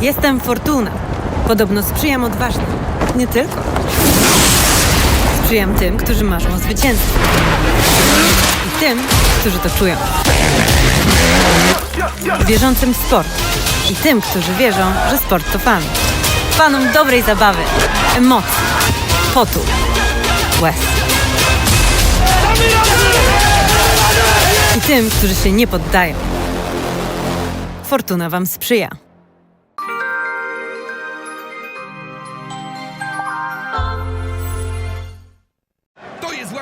Jestem Fortuna. Podobno sprzyjam odważnym. Nie tylko. Sprzyjam tym, którzy marzą o zwycięstwie. I tym, którzy to czują. Wierzącym w sport. I tym, którzy wierzą, że sport to fan. Fanom dobrej zabawy, emocji, potu, łez. I tym, którzy się nie poddają. Fortuna Wam sprzyja.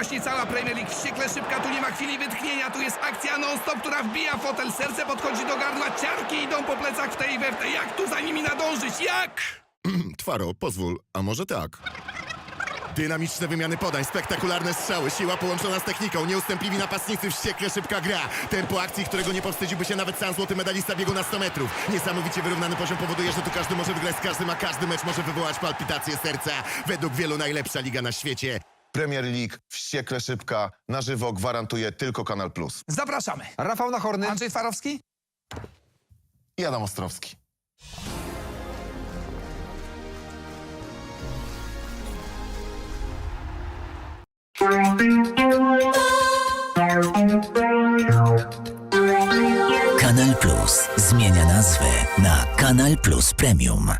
Właśnie cała Premier League. Wściekle szybka, tu nie ma chwili wytchnienia. Tu jest akcja non-stop, która wbija fotel. Serce podchodzi do gardła, ciarki idą po plecach w tej we w tej. Jak tu za nimi nadążyć? Jak? Twaro, pozwól, a może tak? Dynamiczne wymiany podań, spektakularne strzały, siła połączona z techniką, nieustępliwi napastnicy, wściekle szybka gra. Tempo akcji, którego nie powstydziłby się nawet sam złoty medalista biegu na 100 metrów. Niesamowicie wyrównany poziom powoduje, że tu każdy może wygrać z każdym, a każdy mecz może wywołać palpitację serca. Według wielu najlepsza liga na świecie. Premier League, wściekle szybka, na żywo gwarantuje tylko Kanal Plus. Zapraszamy. Rafał Nachorny. Andrzej Twarowski? I Adam Ostrowski. Kanal Plus zmienia nazwę na Kanal Plus Premium.